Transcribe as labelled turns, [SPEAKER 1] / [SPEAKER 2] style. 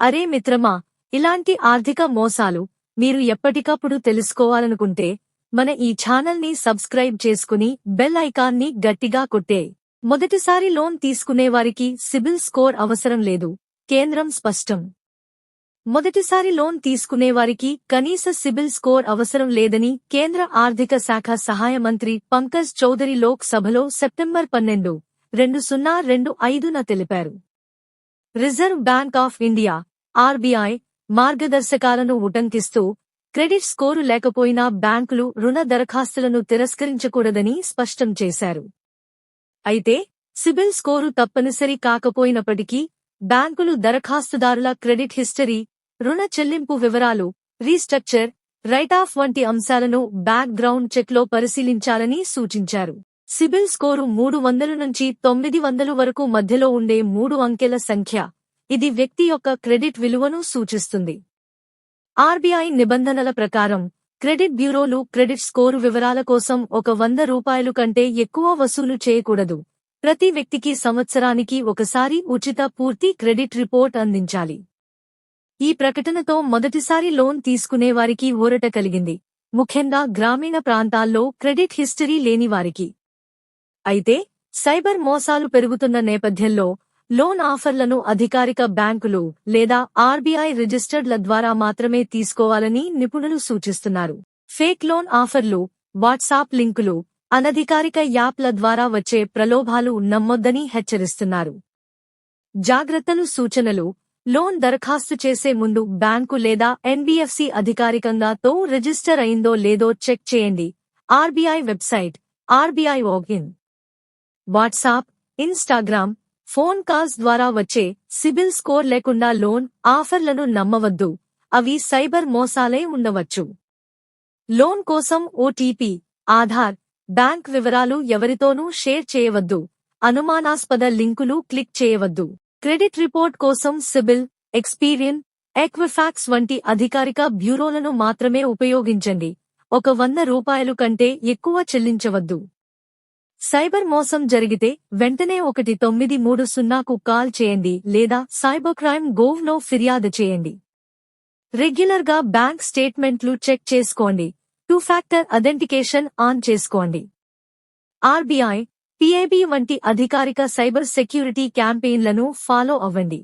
[SPEAKER 1] అరే మిత్రమా ఇలాంటి ఆర్థిక మోసాలు మీరు ఎప్పటికప్పుడు తెలుసుకోవాలనుకుంటే మన ఈ ఛానల్ని సబ్స్క్రైబ్ చేసుకుని బెల్ ఐకాన్ని గట్టిగా కొట్టే. మొదటిసారి లోన్ తీసుకునేవారికి సిబిల్ స్కోర్ అవసరం లేదు కేంద్రం స్పష్టం. మొదటిసారి లోన్ తీసుకునేవారికి కనీస సిబిల్ స్కోర్ అవసరం లేదని కేంద్ర ఆర్థిక శాఖ సహాయ మంత్రి పంకజ్ చౌదరి లోక్ సభలో సెప్టెంబర్ పన్నెండు రెండు సున్నా రెండు ఐదున తెలిపారు. Reserve bank of India RBI మార్గదర్శకాలను ఉటంకిస్తూ క్రెడిట్ స్కోరు లేకపోయినా బ్యాంకులు రుణ దరఖాస్తులను తిరస్కరించకూడదని స్పష్టం చేశారు. అయితే సిబిల్ స్కోరు తప్పనిసరి కాకపోయినప్పటికీ బ్యాంకులు దరఖాస్తుదారుల క్రెడిట్ హిస్టరీ రుణ చెల్లింపు వివరాలు రీస్ట్రక్చర్ రైట్ ఆఫ్ వంటి అంశాలను బ్యాక్ గ్రౌండ్ చెక్లో పరిశీలించాలని సూచించారు. సిబిల్ స్కోరు మూడు వందల నుంచి తొమ్మిది వందలు వరకు మధ్యలో ఉండే మూడు అంకెల సంఖ్య ఇది వ్యక్తి యొక్క క్రెడిట్ విలువను సూచిస్తుంది. ఆర్బీఐ నిబంధనల ప్రకారం క్రెడిట్ బ్యూరోలు క్రెడిట్ స్కోరు వివరాల కోసం ఒక వంద రూపాయలు కంటే ఎక్కువ వసూలు చేయకూడదు. ప్రతి వ్యక్తికి సంవత్సరానికి ఒకసారి ఉచిత పూర్తి క్రెడిట్ రిపోర్ట్ అందించాలి. ఈ ప్రకటనతో మొదటిసారి లోన్ తీసుకునేవారికి ఊరట కలిగింది. ముఖ్యంగా గ్రామీణ ప్రాంతాల్లో క్రెడిట్ హిస్టరీ లేనివారికి అయితే సైబర్ మోసాలు పెరుగుతున్న నేపథ్యంలో లోన్ ఆఫర్లను అధికారిక బ్యాంకులు లేదా ఆర్బీఐ రిజిస్టర్డ్ల ద్వారా మాత్రమే తీసుకోవాలని నిపుణులు సూచిస్తున్నారు. ఫేక్ లోన్ ఆఫర్లు వాట్సాప్ లింకులు అనధికారిక యాప్ల ద్వారా వచ్చే ప్రలోభాలు నమ్మొద్దని హెచ్చరిస్తున్నారు. జాగ్రత్తలు సూచనలు లోన్ దరఖాస్తు చేసే ముందు బ్యాంకు లేదా ఎన్బిఎఫ్సి అధికారికంగా తో రిజిస్టర్ అయిందో లేదో చెక్ చేయండి. ఆర్బీఐ వెబ్సైట్ ఆర్బీఐ వాగిన్ వాట్సాప్ ఇన్స్టాగ్రామ్ ఫోన్ కాల్స్ ద్వారా వచ్చే సిబిల్ స్కోర్ లేకుండా లోన్ ఆఫర్లను నమ్మవద్దు. అవి సైబర్ మోసాలే ఉండవచ్చు. లోన్ కోసం ఓటీపీ ఆధార్ బ్యాంక్ వివరాలు ఎవరితోనూ షేర్ చేయవద్దు. అనుమానాస్పద లింకులు క్లిక్ చేయవద్దు. క్రెడిట్ రిపోర్ట్ కోసం సిబిల్ ఎక్స్పీరియన్ ఎక్విఫాక్స్ వంటి అధికారిక బ్యూరోలను మాత్రమే ఉపయోగించండి. ఒక వంద రూపాయలు కంటే ఎక్కువ చెల్లించవద్దు. సైబర్ మోసం జరిగితే వెంటనే ఒకటి తొమ్మిది మూడు సున్నాకు కాల్ చేయండి లేదా సైబర్ క్రైమ్ గోవ్లో ఫిర్యాదు చేయండి. రెగ్యులర్గా బ్యాంక్ స్టేట్మెంట్లు చెక్ చేసుకోండి. టూ ఫ్యాక్టర్ అథెంటికేషన్ ఆన్ చేసుకోండి. ఆర్బీఐ పిఏబి వంటి అధికారిక సైబర్ సెక్యూరిటీ క్యాంపెయిన్లను ఫాలో అవ్వండి.